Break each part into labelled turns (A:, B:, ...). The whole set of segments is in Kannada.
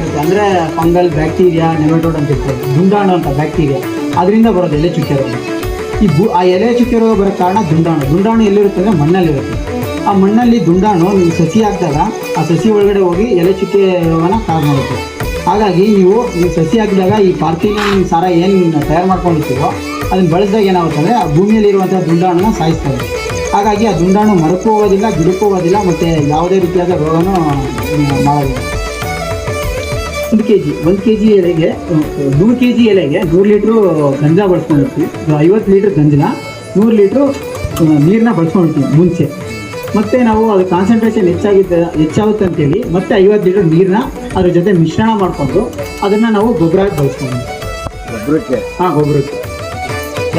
A: ಇರುತ್ತೆ. ಅಂದರೆ ಫಂಗಲ್ ಬ್ಯಾಕ್ಟೀರಿಯಾ, ನೆಮಟೋಡ್ ಅಂತ ಇರ್ತದೆ ದುಂಡಾಣು ಅಂತ ಬ್ಯಾಕ್ಟೀರಿಯಾ. ಅದರಿಂದ ಬರೋದು ಎಲೆ ಚುಕ್ಕೆ ರೋಗ. ಈ ಬು ಆ ಎಲೆ ಚುಕ್ಕೆ ರೋಗ ಬರೋ ಕಾರಣ ದುಂಡಾಣು. ದುಂಡಾಣು ಎಲ್ಲಿರುತ್ತೆ ಅಂದರೆ ಮಣ್ಣಲ್ಲಿರುತ್ತೆ. ಆ ಮಣ್ಣಲ್ಲಿ ದುಂಡಾಣು ನೀವು ಸಸಿ ಹಾಕಿದಾಗ ಆ ಸಸಿ ಒಳಗಡೆ ಹೋಗಿ ಎಲೆ ಚುಕ್ಕೆ ರೋಗನ ಕಾರ್ ಮಾಡುತ್ತೆ. ಹಾಗಾಗಿ ನೀವು ಈ ಸಸಿ ಹಾಕಿದಾಗ ಈ ಪಾರ್ಥಿನಿಯಂ ಸಾರ ಏನು ತಯಾರು ಮಾಡ್ಕೊಂಡಿರ್ತೀವೋ, ಅದನ್ನ ಬಳಸಿದಾಗ ಏನಾಗುತ್ತೆ ಆ ಭೂಮಿಯಲ್ಲಿರುವಂಥ ದುಂಡಾಣನ ಸಾಯಿಸ್ತವೆ ಹಾಗಾಗಿ ಆ ದುಂಡಾಣು ಮರಕ್ಕೂ ಹೋಗೋದಿಲ್ಲ ಗಿಡಕ್ಕೂ ಹೋಗೋದಿಲ್ಲ ಮತ್ತು ಯಾವುದೇ ರೀತಿಯಾದ ರೋಗನೂ ಮಾಡೋದಿಲ್ಲ ಒಂದು ಕೆ ಜಿ ಒಂದು ಕೆ ಜಿ ಎಲೆಗೆ ನೂರು ಕೆ ಜಿ ಎಲೆಗೆ ನೂರು ಲೀಟ್ರು ಗಂಜಲ ಬಳಸ್ಕೊಂಡಿರ್ತೀವಿ. ಐವತ್ತು ಲೀಟ್ರ್ ಗಂಜಲ ನೂರು ಲೀಟ್ರು ನೀರನ್ನ ಬಳಸ್ಕೊಂಡಿರ್ತೀವಿ ಮುಂಚೆ. ಮತ್ತು ನಾವು ಅದು ಕಾನ್ಸಂಟ್ರೇಷನ್ ಹೆಚ್ಚಾಗಿದ್ದ ಹೆಚ್ಚಾಗುತ್ತೆ ಅಂತೇಳಿ ಮತ್ತೆ ಐವತ್ತು ಲೀಟ್ರ್ ನೀರನ್ನ ಅದ್ರ ಜೊತೆ ಮಿಶ್ರಣ ಮಾಡಿಕೊಂಡು ಅದನ್ನು ನಾವು ಗೊಬ್ಬರ ಬಳಸ್ಕೊಂಡು
B: ಗೊಬ್ಬರಕ್ಕೆ?
A: ಹಾಂ ಗೊಬ್ಬರಕ್ಕೆ.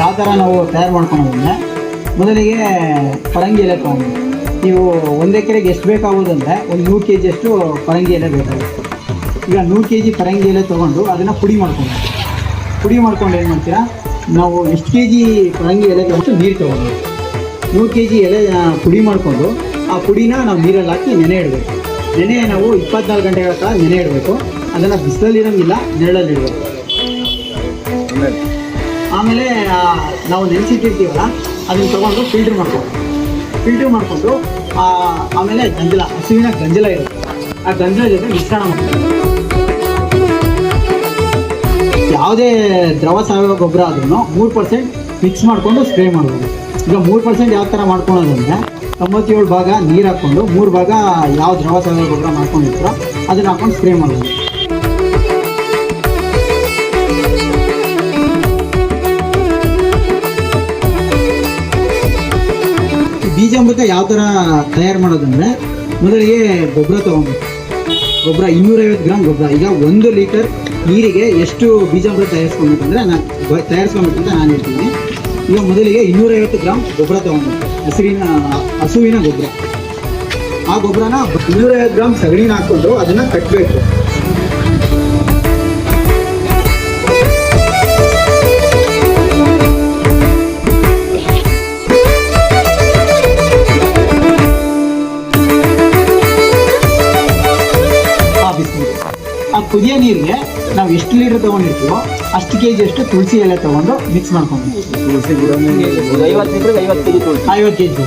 A: ಯಾವ ಥರ ನಾವು ತಯಾರು ಮಾಡ್ಕೊಂಡ್ರೆ ಮೊದಲಿಗೆ ಪರಂಗಿ ಎಲೆ ತೊಗೊಂಡು ನೀವು ಒಂದು ಎಕರೆಗೆ ಎಷ್ಟು ಬೇಕಾಗೋದು ಅಂದರೆ ಒಂದು ನೂರು ಕೆ ಜಿಯಷ್ಟು ಪರಂಗಿ ಎಲೆ ಬೇಕಾಗುತ್ತೆ. ಈಗ ನೂರು ಕೆ ಜಿ ಪರಂಗಿ ಎಲೆ ತೊಗೊಂಡು ಅದನ್ನು ಪುಡಿ ಮಾಡ್ಕೊಂಡು ಪುಡಿ ಮಾಡ್ಕೊಂಡು ಏನು ಮಾಡ್ತೀರಾ? ನಾವು ಎಷ್ಟು ಕೆ ಜಿ ಪರಂಗಿ ಎಲೆ ತೊಗೊಂಡು ನೀರು ತೊಗೊಂಡು ನೂರು ಕೆ ಜಿ ಎಲೆ ಪುಡಿ ಮಾಡಿಕೊಂಡು ಆ ಪುಡಿನ ನಾವು ನೀರಲ್ಲಿ ಹಾಕಿ ನೆನೆ ಇಡಬೇಕು. ನೆನೆ ನಾವು ಇಪ್ಪತ್ನಾಲ್ಕು ಗಂಟೆಗಳ ಕಾಲ ನೆನೆ ಇಡಬೇಕು. ಅದನ್ನು ಬಿಸಿಲಲ್ಲಿ ನೆರಳಲ್ಲಿ ಇಡಬೇಕು.
B: ಆಮೇಲೆ
A: ನಾವು ನೆನೆಸಿಟ್ಟಿರ್ತೀವಲ್ಲ, ಅದನ್ನು ತಗೊಂಡು ಫಿಲ್ಟ್ರ್ ಮಾಡ್ಕೊಂಡು. ಫಿಲ್ಟ್ರ್ ಮಾಡಿಕೊಂಡು ಆಮೇಲೆ ಗಂಜಲ, ಹಸುವಿನ ಗಂಜಲ ಇರುತ್ತೆ. ಆ ಗಂಜಲ ಜೊತೆ ಮಿಶ್ರಣ ಮಾಡ್ಕೊಂಡು ಯಾವುದೇ ದ್ರವ ಸಾವಯವ ಗೊಬ್ಬರ ಆದ್ರೂ ಮೂರು ಪರ್ಸೆಂಟ್ ಮಿಕ್ಸ್ ಮಾಡಿಕೊಂಡು ಸ್ಪ್ರೇ ಮಾಡ್ಬೋದು. ಈಗ ಮೂರು ಪರ್ಸೆಂಟ್ ಯಾವ ಥರ ಮಾಡ್ಕೊಳೋದಂದ್ರೆ ತೊಂಬತ್ತೇಳು ಭಾಗ ನೀರು ಹಾಕ್ಕೊಂಡು ಮೂರು ಭಾಗ ಯಾವ ದ್ರವ ಸಾವಯವ ಗೊಬ್ಬರ ಮಾಡ್ಕೊಂಡಿರ್ತಾರೋ ಅದನ್ನು ಹಾಕೊಂಡು ಸ್ಪ್ರೇ ಮಾಡ್ಬೋದು. ಬೀಜಾಮೃತ ಯಾವ ಥರ ತಯಾರು ಮಾಡೋದಂದ್ರೆ ಮೊದಲಿಗೆ ಗೊಬ್ಬರ ತೊಗೊಬೇಕು ಗೊಬ್ಬರ ಇನ್ನೂರೈವತ್ತು ಗ್ರಾಮ್ ಗೊಬ್ಬರ. ಈಗ ಒಂದು ಲೀಟರ್ ನೀರಿಗೆ ಎಷ್ಟು ಬೀಜಾಮೃತ ತಯಾರಿಸ್ಕೊಬೇಕಂದ್ರೆ ನಾನು ತಯಾರಿಸ್ಕೊಬೇಕಂತ ನಾನು ಹೇಳ್ತೀನಿ. ಈಗ ಮೊದಲಿಗೆ ಇನ್ನೂರೈವತ್ತು ಗ್ರಾಮ್ ಗೊಬ್ಬರ ತೊಗೊಂಡು ಹಸುವಿನ ಹಸುವಿನ ಗೊಬ್ಬರ. ಆ ಗೊಬ್ಬರನ ಇನ್ನೂರೈವತ್ತು ಗ್ರಾಮ್ ಸಗಣಿನ ಹಾಕ್ಕೊಂಡು ಅದನ್ನು ಕಟ್ಟಬೇಕು ಆ ಕುದಿಯೋ ನೀರಿಗೆ ನಾವು ಎಷ್ಟು ಲೀಟರ್ ತೊಗೊಂಡಿರ್ತೀವೋ ಅಷ್ಟು ಕೆ ಜಿ ಅಷ್ಟು ತುಳಸಿ ಎಲೆ ತೊಗೊಂಡು ಮಿಕ್ಸ್ ಮಾಡ್ಕೊಂಡು
B: ತುಳಸಿ
C: ಐವತ್ತು ಲೀಟ್ರಿಗೆ ಐವತ್ತು ಕೆ ಜಿ ತುಳಸಿ.
A: ಐವತ್ತು ಕೆ ಜಿ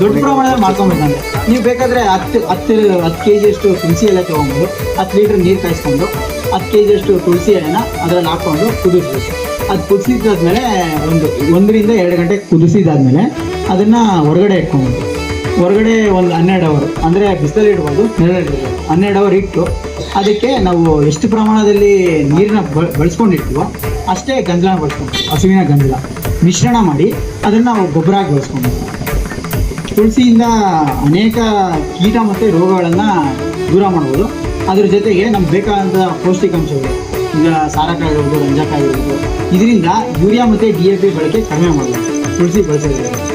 A: ದೊಡ್ಡ ಪ್ರಮಾಣದಲ್ಲಿ ಮಾಡ್ಕೊಬೇಕಂದ್ರೆ ನೀವು ಬೇಕಾದರೆ ಹತ್ತು ಹತ್ತು ಹತ್ತು ಕೆ ಜಿಯಷ್ಟು ತುಳಸಿ ಎಲೆ ತೊಗೊಂಡು ಹತ್ತು ಲೀಟ್ರ್ ನೀರು ಕಾಯಿಸ್ಕೊಂಡು ಹತ್ತು ಕೆ ಜಿಯಷ್ಟು ತುಳಸಿ ಎಲೆನ ಅದರಲ್ಲಿ ಹಾಕ್ಕೊಂಡು ಕುದಿಸ್ಬೇಕು. ಅದು ಕುದಿಸಿದಾದ್ಮೇಲೆ ಒಂದು ಒಂದರಿಂದ ಎರಡು ಗಂಟೆ ಕುದಿಸಿದಾದ್ಮೇಲೆ ಅದನ್ನು ಹೊರಗಡೆ ಇಟ್ಕೊಬೋದು ಹೊರಗಡೆ ಒಂದು ಹನ್ನೆರಡು ಅವರು ಅಂದರೆ ಬಿಸಿಲಲ್ಲಿ ಇಡ್ಬೋದು ನೆರಳಿಡ್ಬೋದು ಹನ್ನೆರಡು ಅವರ್ ಇಟ್ಟು ಅದಕ್ಕೆ ನಾವು ಎಷ್ಟು ಪ್ರಮಾಣದಲ್ಲಿ ನೀರನ್ನ ಬಳಸ್ಕೊಂಡಿರ್ತೀವೋ ಅಷ್ಟೇ ಗಂಜಲ ಬಳಸ್ಕೊಂಡು ಹಸುವಿನ ಗಂಜಲ. ಮಿಶ್ರಣ ಮಾಡಿ ಅದನ್ನು ನಾವು ಗೊಬ್ಬರ ಆಗಿ ಬಳಸ್ಕೊಬೇಕು ತುಳಸಿಯಿಂದ ಅನೇಕ ಕೀಟ ಮತ್ತು ರೋಗಗಳನ್ನು ದೂರ ಮಾಡ್ಬೋದು. ಅದ್ರ ಜೊತೆಗೆ ನಮ್ಗೆ ಬೇಕಾದಂಥ ಪೌಷ್ಟಿಕಾಂಶಗಳು, ಈಗ ಸಾರಕ್ಕಾಗಿರ್ಬೋದು ರಂಜಕ್ಕಾಗಿರ್ಬೋದು ಇದರಿಂದ ಯೂರಿಯಾ ಮತ್ತು ಡಿ ಎ ಪಿ ಬಳಕೆ ಕಡಿಮೆ ಮಾಡಬೇಕು ತುಳಸಿ ಬಳಸೋದ್ರಿಂದ.